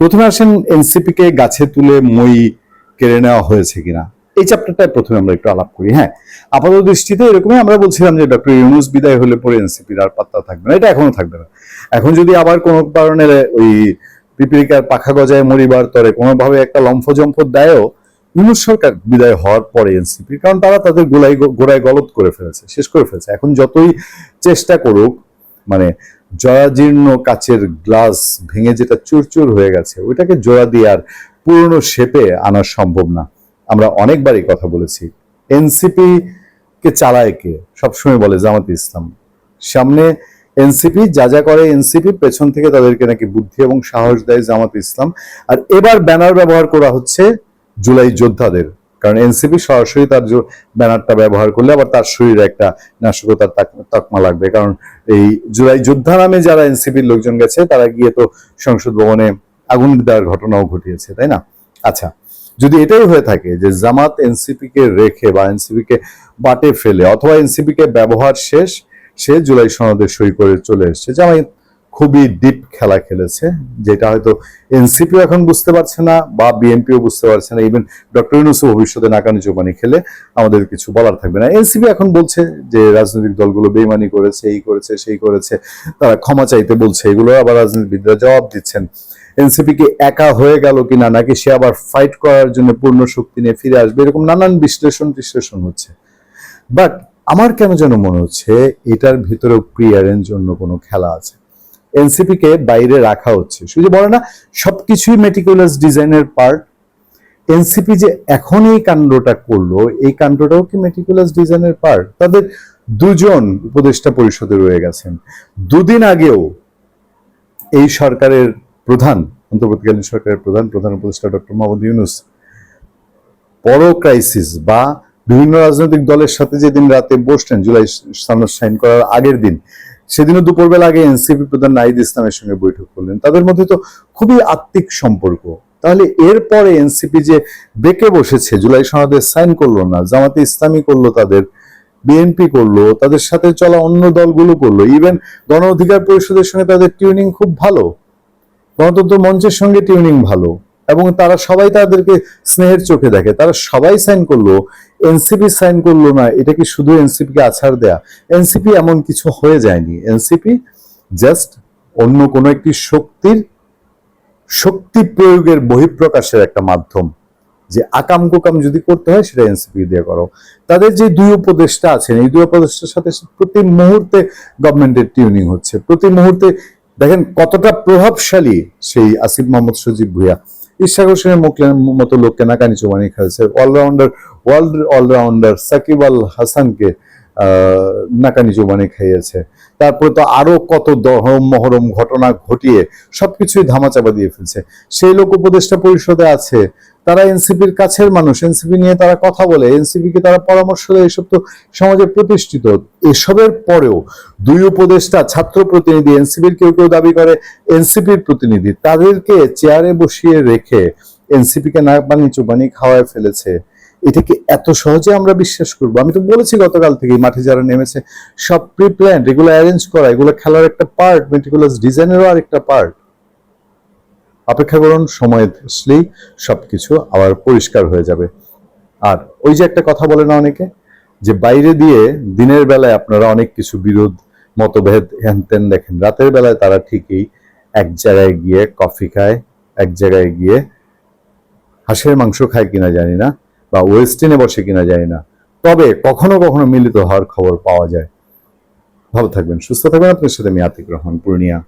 প্রথমে আসেন এনসিপি কে গাছে তুলে মই কেড়ে নেওয়া হয়েছে কিনা? এই চ্যাপ্টারটায় প্রথমে আমরা একটু আলাপ করি হ্যাঁ? আপাতত দৃষ্টিতে এরকমই আমরা বলছিলাম যে ডক্টর ইউনুস বিদায় হলে পরে এনসিপির আর পাত্তা থাকবে না, এটা এখনও থাকবে না। এখন যদি আবার কোনো কারণে ওই পিপিলিকার পাখা গজায় মরিবার তরে কোনোভাবে একটা লম্ফজম্ফ দেয়ও ইউনুস সরকার বিদায় হওয়ার পরে এনসিপি, কারণ তারা তাদের গোলাই, গোড়ায় গলত করে ফেলেছে, শেষ করে ফেলেছে। এখন যতই চেষ্টা করুক মানে জরাজীর্ণ কাচের গ্লাস ভেঙে যেটা চুরচুর হয়ে গেছে, ওইটাকে জোড়া দিয়ে আর পুরনো শেপে আনা সম্ভব না। আমরা অনেকবারই কথা বলেছি। এনসিপি কে চালায় কে? সবসময় বলে জামাত ইসলাম। সামনে এনসিপি, যা যা করে এনসিপি, পেছন থেকে তাদেরকে নাকি বুদ্ধি এবং সাহস দেয় জামাত ইসলাম। আর এবার ব্যানার ব্যবহার করা হচ্ছে জুলাই যোদ্ধাদের। কারণ এনসিপি সরাসরি তার ব্যানারটা ব্যবহার করলে আবার তার শরীরে একটা নাশকতার তাক- তকমা লাগবে। কারণ এই জুলাই যোদ্ধা নামে যারা এনসিপির লোকজন গেছে, তারা গিয়ে তো সংসদ ভবনে আগুন দেওয়ার ঘটনাও ঘটিয়েছে, তাই না? আচ্ছা যদি এটাই হয়ে থাকে যে জামাত এনসিপি কে রেখে বা এনসিপি কে বাটে ফেলে অথবা এনসিপি কে ব্যবহার শেষ, সে জুলাই সনদে সই করে চলে এসেছে জামাত খুবই ডিপ খেলা খেলেছে, যেটা হয়তো এনসিপিও এখন বুঝতে পারছে না বা বিএনপিও বুঝতে পারছে না। ইভেন ডক্টর ইউনুসও ভবিষ্যতে নাকানি চোপানি খেলে আমাদের কিছু বলার থাকবে না। এনসিপি এখন বলছে যে রাজনৈতিক দলগুলো বেইমানি করেছে, এই করেছে, সেই করেছে, তারা ক্ষমা চাইতে বলছে, এগুলো আবার রাজনীতিবিদরা জবাব দিচ্ছেন। এনসিপি কি একা হয়ে গেল কিনা, নাকি সে আবার ফাইট করার জন্য পূর্ণ শক্তি নিয়ে ফিরে আসবে, এরকম নানান বিশ্লেষণ বিশ্লেষণ হচ্ছে। বাট আমার কেন যেন মনে হচ্ছে, এটার ভিতরেও প্রি অ্যারেঞ্জ অন্য কোনো খেলা আছে? এনসিপি কে বাইরে রাখা হচ্ছে। শুধু বলে না, সবকিছুই মেটিকুলাস ডিজাইনের পার্ট এনসিপি যে এখন এই কাণ্ডটা করল, এই কাণ্ডটাও কি মেটিকুলাস ডিজাইনের পার্ট তাদের দুজন উপদেষ্টা পরিষদে রয়ে গেছেন। দুদিন আগেও এই সরকারের প্রধান, অন্তর্বর্তীকালীন সরকারের প্রধান প্রধান উপদেষ্টা ডক্টর মোহাম্মদ ইউনুস বড় ক্রাইসিস বা বিভিন্ন রাজনৈতিক দলের সাথে যেদিন রাতে বসলেন, জুলাই সাইন করার আগের দিন সেদিনও দুপুরবেলা আগে এনসিপি প্রধান নাহিদ ইসলামের সঙ্গে বৈঠক করলেন। তাদের মধ্যে তো খুবই আত্মিক সম্পর্ক। তাহলে এরপরে এনসিপি যে বেঁকে বসেছে, জুলাই সনদে সাইন করল না, জামাতে ইসলামী করল তাদের, বিএনপি করল, তাদের সাথে চলা অন্য দলগুলো করল, ইভেন গণ অধিকার পরিষদের সঙ্গে তাদের টিউনিং খুব ভালো। গণতন্ত্র মঞ্চের সঙ্গে টিউনিং ভালো। এবং তারা সবাই তাদেরকে স্নেহের চোখে দেখে। তারা সবাই সাইন করল এনসিপি সাইন করল না, এটা কি শুধু এনসিপি কে আছাড় দেয়া? এনসিপি এমন কিছু হয়ে যায়নি। এনসিপি জাস্ট অন্য কোনো একটি শক্তির, শক্তি প্রয়োগের বহিঃপ্রকাশের একটা মাধ্যম। যে আকাম কুকাম যদি করতে হয়, সেটা এনসিপি দিয়ে করো। তাদের যে দুই উপদেষ্টা আছেন, এই দুই উপদেষ্টার সাথে প্রতি মুহূর্তে গভর্নমেন্টের টিউনিং হচ্ছে। প্রতি মুহূর্তে দেখেন কতটা প্রভাবশালী সেই আসিফ মোহাম্মদ সজীব ভুইয়া। ইশাক ঘোষণের মুখের মতো লোককে নাকানি চুমানি খেয়েছে allrounder world allrounder Shakib Al হাসানকে নাকানি জুবানি খাইয়েছে তারপরে তো আরও কত দহরম মহরম ঘটনা ঘটিয়ে সবকিছুই ধামাচাপা দিয়ে ফেলছে। সেই লোক উপদেষ্টা পরিষদে আছে তারা এনসিপির কাছের মানুষ, এনসিপি নিয়ে তারা কথা বলে, এনসিপি কে তারা পরামর্শ দেয়, এসব তো সমাজে প্রতিষ্ঠিত। এসবের পরেও দুই উপদেষ্টা, ছাত্র প্রতিনিধি, এনসিপির কেউ কেউ দাবি করে এনসিপির প্রতিনিধি, তাদেরকে চেয়ারে বসিয়ে রেখে এনসিপি কে নাক পানি চুপানি খাওয়ায় ফেলেছে। এটাকে এত সহজে আমরা বিশ্বাস করব? আমি তো বলেছি গতকাল থেকে মাঠে যারা নেমেছে, সব প্রি প্ল্যান এগুলো অ্যারেঞ্জ করা, এগুলো খেলার একটা পার্ট মেটিকুলাস ডিজাইনেরও আর একটা পার্ট অপেক্ষা করুন, সময় আসলেই সবকিছু আবার পরিষ্কার হয়ে যাবে। আর ওই যে একটা কথা বলে না অনেকে? যে বাইরে দিয়ে দিনের বেলায় আপনারা অনেক কিছু বিরোধ, মতভেদ হ্যান ত্যান দেখেন। রাতের বেলায় তারা ঠিকই এক জায়গায় গিয়ে কফি খায়, এক জায়গায় গিয়ে হাঁসের মাংস খায় কিনা জানি না বা ওয়েস্টিনে বসে কিনা জানি না। তবে কখনো কখনো মিলিত হওয়ার খবর পাওয়া যায়। ভালো থাকবেন, সুস্থ থাকবেন। আপনার সাথে আমি আতিক রহমান, পূর্ণিয়া।